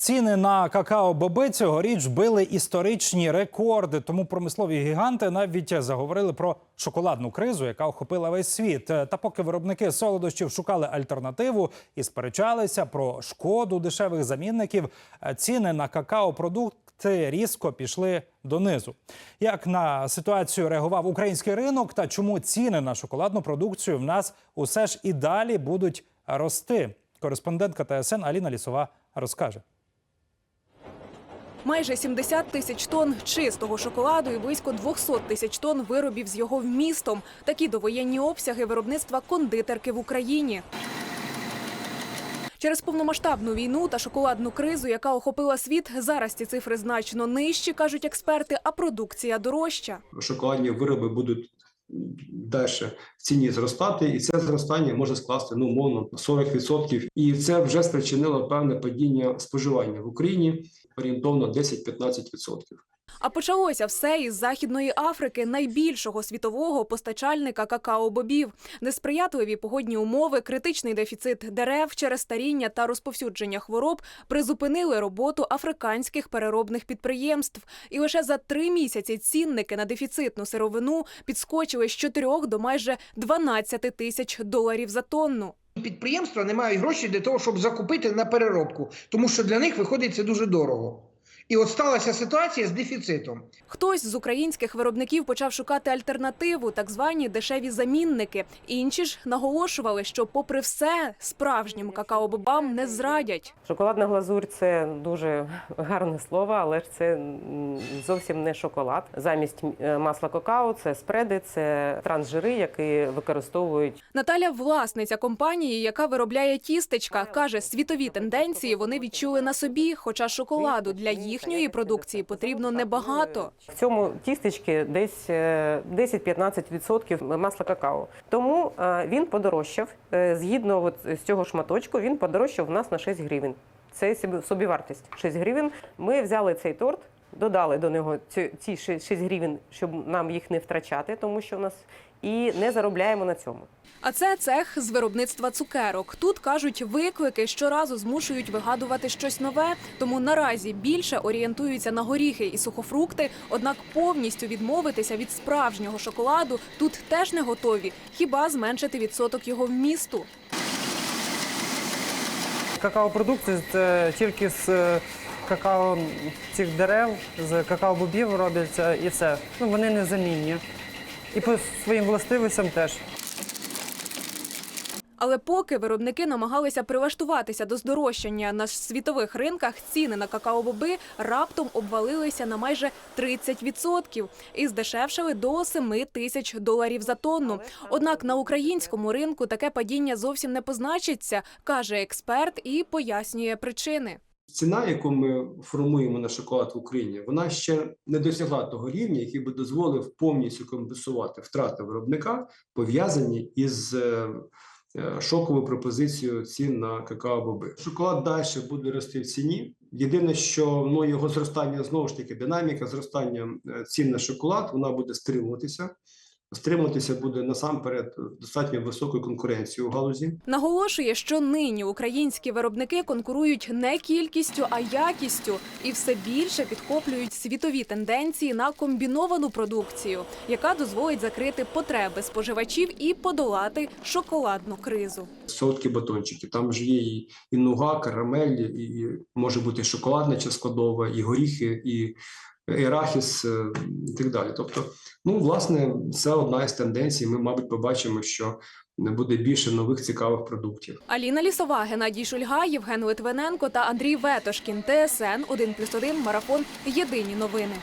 Ціни на какао-боби цьогоріч били історичні рекорди. Тому промислові гіганти навіть заговорили про шоколадну кризу, яка охопила весь світ. Та поки виробники солодощів шукали альтернативу і сперечалися про шкоду дешевих замінників, ціни на какао-продукти різко пішли донизу. Як на ситуацію реагував український ринок та чому ціни на шоколадну продукцію в нас усе ж і далі будуть рости? Кореспондентка ТСН Аліна Лісова розкаже. Майже 70 тисяч тонн чистого шоколаду і близько 200 тисяч тонн виробів з його вмістом. Такі довоєнні обсяги виробництва кондитерки в Україні. Через повномасштабну війну та шоколадну кризу, яка охопила світ, зараз ці цифри значно нижчі, кажуть експерти, а продукція дорожча. шоколадні вироби будуть далі в ціні зростати, і це зростання може скласти ну умовно 40%. І це вже спричинило певне падіння споживання в Україні орієнтовно 10-15%. А почалося все із Західної Африки, найбільшого світового постачальника какао-бобів. Несприятливі погодні умови, критичний дефіцит дерев через старіння та розповсюдження хвороб призупинили роботу африканських переробних підприємств. І лише за три місяці цінники на дефіцитну сировину підскочили з 4 до майже 12 тисяч доларів за тонну. Підприємства не мають грошей для того, щоб закупити на переробку, тому що для них виходить це дуже дорого. І от сталася ситуація з дефіцитом. Хтось з українських виробників почав шукати альтернативу, так звані дешеві замінники. Інші ж наголошували, що, попри все, справжнім какао-бобам не зрадять. Шоколадна глазурь це дуже гарне слово, але ж це зовсім не шоколад. Замість е, масла какао це спреди, це трансжири, які використовують Наталя, власниця компанії, яка виробляє тістечка, каже, світові тенденції вони відчули на собі, хоча шоколаду для їхньої продукції потрібно небагато. в цьому тістечці десь е, 10-15% масла какао. Тому е, він подорожчав. Е, Згідно з цього шматочку, він подорожчав у нас на 6 гривень. Це собі- собівартість 6 гривень. Ми взяли цей торт. Додали до нього ці, ці 6 гривень, щоб нам їх не втрачати, тому що в нас і не заробляємо на цьому. А це цех з виробництва цукерок. Тут кажуть, виклики щоразу змушують вигадувати щось нове, тому наразі більше орієнтуються на горіхи і сухофрукти. Однак повністю відмовитися від справжнього шоколаду тут теж не готові, хіба зменшити відсоток його вмісту. Какао-продукти це тільки з е, какао цих дерев, з какао-бобів робляться і все. Ну, вони незамінні. І по своїм властивостям теж. Але поки виробники намагалися прилаштуватися до здорожчання на світових ринках, ціни на какао-боби раптом обвалилися на майже 30% і здешевшили до 7 тисяч доларів за тонну. Однак на українському ринку таке падіння зовсім не позначиться, каже експерт і пояснює причини. Ціна, яку ми формуємо на шоколад в Україні, вона ще не досягла того рівня, який би дозволив повністю компенсувати втрати виробника, пов'язані із е, е, шоковою пропозицією цін на какао-боби. Шоколад далі буде рости в ціні. Єдине, що ну, його зростання знову ж таки динаміка зростання е, цін на шоколад вона буде стримуватися. Стримуватися буде насамперед достатньо високою конкуренцією у галузі. Наголошує, що нині українські виробники конкурують не кількістю, а якістю, і все більше підхоплюють світові тенденції на комбіновану продукцію, яка дозволить закрити потреби споживачів і подолати шоколадну кризу. солодкі батончики. Там ж є і, і нуга, карамель, і може бути шоколадна чи складова, і горіхи, і арахіс, е, і так далі. Тобто, ну, власне, це одна із тенденцій. Ми, мабуть, побачимо, що не буде більше нових цікавих продуктів. Аліна Лісова, Геннадій Шульга, Євген Литвиненко та Андрій Ветошкін. ТСН 1+,1, Марафон. Єдині новини.